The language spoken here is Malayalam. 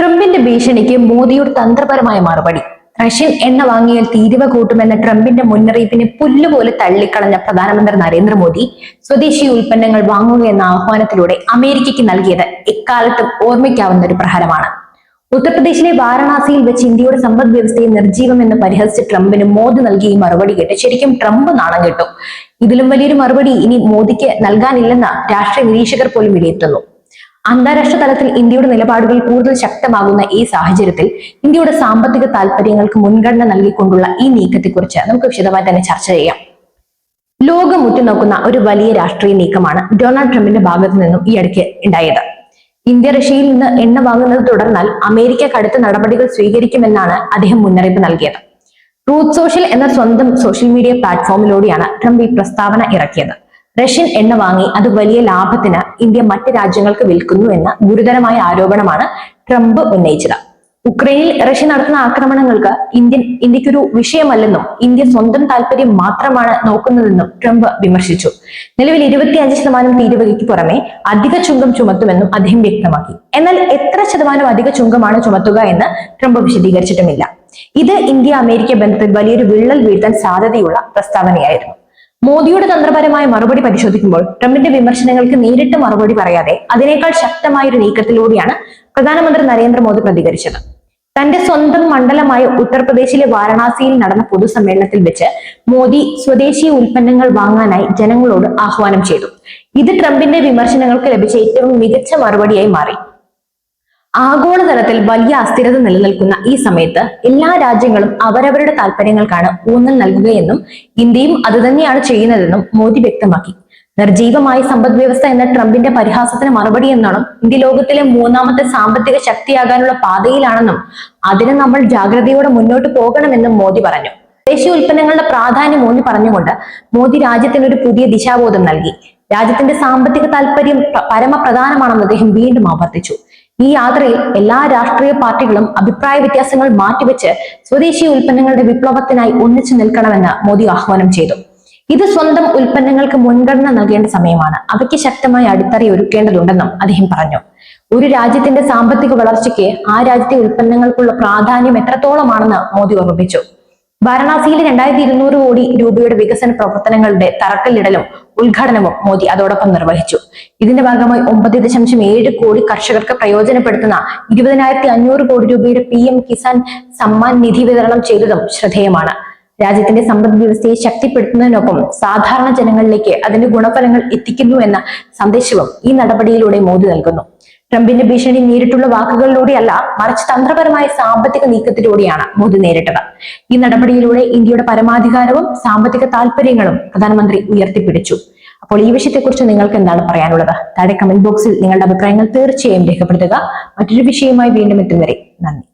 ട്രംപിന്റെ ഭീഷണിക്ക് മോദിയുടെ തന്ത്രപരമായ മറുപടി. റഷ്യൻ എണ്ണ വാങ്ങിയാൽ തീരുവ കൂട്ടുമെന്ന ട്രംപിന്റെ മുന്നറിയിപ്പിനെ പുല്ലുപോലെ തള്ളിക്കളഞ്ഞ പ്രധാനമന്ത്രി നരേന്ദ്രമോദി സ്വദേശി ഉൽപ്പന്നങ്ങൾ വാങ്ങുക എന്ന ആഹ്വാനത്തിലൂടെ അമേരിക്കയ്ക്ക് നൽകിയത് എക്കാലത്തും ഓർമ്മിക്കാവുന്ന ഒരു പ്രഹരമാണ്. ഉത്തർപ്രദേശിലെ വാരണാസിയിൽ വെച്ച് ഇന്ത്യയുടെ സമ്പദ് വ്യവസ്ഥയെ നിർജീവമെന്ന് പരിഹസിച്ച് ട്രംപിന് മോദി നൽകിയ മറുപടി കേട്ട് ശരിക്കും ട്രംപ് നാണം കെട്ടു. ഇതിലും വലിയൊരു മറുപടി ഇനി മോദിക്ക് നൽകാനില്ലെന്ന് രാഷ്ട്രീയ നിരീക്ഷകർ പോലും വിലയിരുത്തുന്നു. അന്താരാഷ്ട്ര തലത്തിൽ ഇന്ത്യയുടെ നിലപാടുകൾ കൂടുതൽ ശക്തമാകുന്ന ഈ സാഹചര്യത്തിൽ ഇന്ത്യയുടെ സാമ്പത്തിക താല്പര്യങ്ങൾക്ക് മുൻഗണന നൽകിക്കൊണ്ടുള്ള ഈ നീക്കത്തെക്കുറിച്ച് നമുക്ക് വിശദമായി തന്നെ ചർച്ച ചെയ്യാം. ലോകം ഉറ്റുനോക്കുന്ന ഒരു വലിയ രാഷ്ട്രീയ നീക്കമാണ് ഡൊണാൾഡ് ട്രംപിന്റെ ഭാഗത്തു നിന്നും ഈ അടുക്ക് ഉണ്ടായത്. ഇന്ത്യ റഷ്യയിൽ നിന്ന് എണ്ണ വാങ്ങുന്നത് തുടർന്നാൽ അമേരിക്ക കടുത്ത നടപടികൾ സ്വീകരിക്കുമെന്നാണ് അദ്ദേഹം മുന്നറിയിപ്പ് നൽകിയത്. ട്രൂത്ത് സോഷ്യൽ എന്ന സ്വന്തം സോഷ്യൽ മീഡിയ പ്ലാറ്റ്ഫോമിലൂടെയാണ് ട്രംപ് ഈ പ്രസ്താവന ഇറക്കിയത്. റഷ്യൻ എണ്ണ വാങ്ങി അത് വലിയ ലാഭത്തിന് ഇന്ത്യ മറ്റ് രാജ്യങ്ങൾക്ക് വിൽക്കുന്നു എന്ന ഗുരുതരമായ ആരോപണമാണ് ട്രംപ് ഉന്നയിച്ചത്. ഉക്രൈനിൽ റഷ്യ നടത്തുന്ന ആക്രമണങ്ങൾക്ക് ഇന്ത്യൻ ഇന്ത്യക്കൊരു വിഷയമല്ലെന്നും ഇന്ത്യ സ്വന്തം താല്പര്യം മാത്രമാണ് നോക്കുന്നതെന്നും ട്രംപ് വിമർശിച്ചു. നിലവിൽ ഇരുപത്തിയഞ്ച് ശതമാനം തീരുവകയ്ക്ക് പുറമെ അധിക ചുങ്കം ചുമത്തുമെന്നും അദ്ദേഹം വ്യക്തമാക്കി. എന്നാൽ എത്ര ശതമാനം അധിക ചുങ്കമാണ് ചുമത്തുക എന്ന് ട്രംപ് വിശദീകരിച്ചിട്ടുമില്ല. ഇത് ഇന്ത്യ അമേരിക്ക ബന്ധത്തിൽ വലിയൊരു വിള്ളൽ വീഴ്ത്താൻ സാധ്യതയുള്ള പ്രസ്താവനയായിരുന്നു. മോദിയുടെ തന്ത്രപരമായ മറുപടി പരിശോധിക്കുമ്പോൾ ട്രംപിന്റെ വിമർശനങ്ങൾക്ക് നേരിട്ട് മറുപടി പറയാതെ അതിനേക്കാൾ ശക്തമായ ഒരു നീക്കത്തിലൂടെയാണ് പ്രധാനമന്ത്രി നരേന്ദ്രമോദി പ്രതികരിച്ചത്. തന്റെ സ്വന്തം മണ്ഡലമായ ഉത്തർപ്രദേശിലെ വാരണാസിയിൽ നടന്ന പൊതുസമ്മേളനത്തിൽ വെച്ച് മോദി സ്വദേശി ഉൽപ്പന്നങ്ങൾ വാങ്ങാനായി ജനങ്ങളോട് ആഹ്വാനം ചെയ്തു. ഇത് ട്രംപിന്റെ വിമർശനങ്ങൾക്ക് ലഭിച്ച ഏറ്റവും മികച്ച മറുപടിയായി മാറി. ആഗോളതലത്തിൽ വലിയ അസ്ഥിരത നിലനിൽക്കുന്ന ഈ സമയത്ത് എല്ലാ രാജ്യങ്ങളും അവരവരുടെ താല്പര്യങ്ങൾക്കാണ് ഊന്നൽ നൽകുകയെന്നും ഇന്ത്യയും അതുതന്നെയാണ് ചെയ്യുന്നതെന്നും മോദി വ്യക്തമാക്കി. നിർജീവമായ സമ്പദ് വ്യവസ്ഥ എന്ന ട്രംപിന്റെ പരിഹാസത്തിന് മറുപടി എന്നാണ് ഇന്ത്യ ലോകത്തിലെ മൂന്നാമത്തെ സാമ്പത്തിക ശക്തിയാകാനുള്ള പാതയിലാണെന്നും അതിന് നമ്മൾ ജാഗ്രതയോടെ മുന്നോട്ട് പോകണമെന്നും മോദി പറഞ്ഞു. ദേശീയ ഉൽപ്പന്നങ്ങളുടെ പ്രാധാന്യം ഊന്നി പറഞ്ഞുകൊണ്ട് മോദി രാജ്യത്തിന് ഒരു പുതിയ ദിശാബോധം നൽകി. രാജ്യത്തിന്റെ സാമ്പത്തിക താല്പര്യം പരമപ്രധാനമാണെന്ന് അദ്ദേഹം വീണ്ടും ആവർത്തിച്ചു. ഈ യാത്രയിൽ എല്ലാ രാഷ്ട്രീയ പാർട്ടികളും അഭിപ്രായ വ്യത്യാസങ്ങൾ മാറ്റിവെച്ച് സ്വദേശി ഉൽപ്പന്നങ്ങളുടെ വിപ്ലവത്തിനായി ഒന്നിച്ചു നിൽക്കണമെന്ന് മോദി ആഹ്വാനം ചെയ്തു. ഇത് സ്വന്തം ഉൽപ്പന്നങ്ങൾക്ക് മുൻഗണന നൽകേണ്ട സമയമാണ്. അവയ്ക്ക് ശക്തമായ അടിത്തറ ഒരുക്കേണ്ടതുണ്ടെന്നും അദ്ദേഹം പറഞ്ഞു. ഒരു രാജ്യത്തിന്റെ സാമ്പത്തിക വളർച്ചയ്ക്ക് ആ രാജ്യത്തെ ഉൽപ്പന്നങ്ങൾക്കുള്ള പ്രാധാന്യം എത്രത്തോളമാണെന്ന് മോദി ഓർമ്മിപ്പിച്ചു. വാരണാസിയിൽ രണ്ടായിരത്തി ഇരുന്നൂറ് കോടി രൂപയുടെ വികസന പ്രവർത്തനങ്ങളുടെ തറക്കല്ലിടലും ഉദ്ഘാടനവും മോദി അതോടൊപ്പം നിർവഹിച്ചു. ഇതിന്റെ ഭാഗമായി ഒമ്പത് ദശാംശം ഏഴ് കോടി കർഷകർക്ക് പ്രയോജനപ്പെടുത്തുന്ന ഇരുപതിനായിരത്തി അഞ്ഞൂറ് കോടി രൂപയുടെ പി എം കിസാൻ സമ്മാൻ നിധി വിതരണം ചെയ്തതും ശ്രദ്ധേയമാണ്. രാജ്യത്തിന്റെ സമ്പദ് വ്യവസ്ഥയെ ശക്തിപ്പെടുത്തുന്നതിനൊപ്പം സാധാരണ ജനങ്ങളിലേക്ക് അതിന്റെ ഗുണഫലങ്ങൾ എത്തിക്കുന്നു എന്ന സന്ദേശവും ഈ നടപടിയിലൂടെ മോദി നൽകുന്നു. ട്രംപിന്റെ ഭീഷണി നേരിട്ടുള്ള വാക്കുകളിലൂടെയല്ല മറിച്ച് തന്ത്രപരമായ സാമ്പത്തിക നീക്കത്തിലൂടെയാണ് മോദി നേരിട്ടത്. ഈ നടപടിയിലൂടെ ഇന്ത്യയുടെ പരമാധികാരവും സാമ്പത്തിക താല്പര്യങ്ങളും പ്രധാനമന്ത്രി ഉയർത്തിപ്പിടിച്ചു. അപ്പോൾ ഈ വിഷയത്തെക്കുറിച്ച് നിങ്ങൾക്ക് എന്താണ് പറയാനുള്ളത്? താഴെ കമന്റ് ബോക്സിൽ നിങ്ങളുടെ അഭിപ്രായങ്ങൾ തീർച്ചയായും രേഖപ്പെടുത്തുക. മറ്റൊരു വിഷയവുമായി വീണ്ടും എത്തും വരെ. നന്ദി.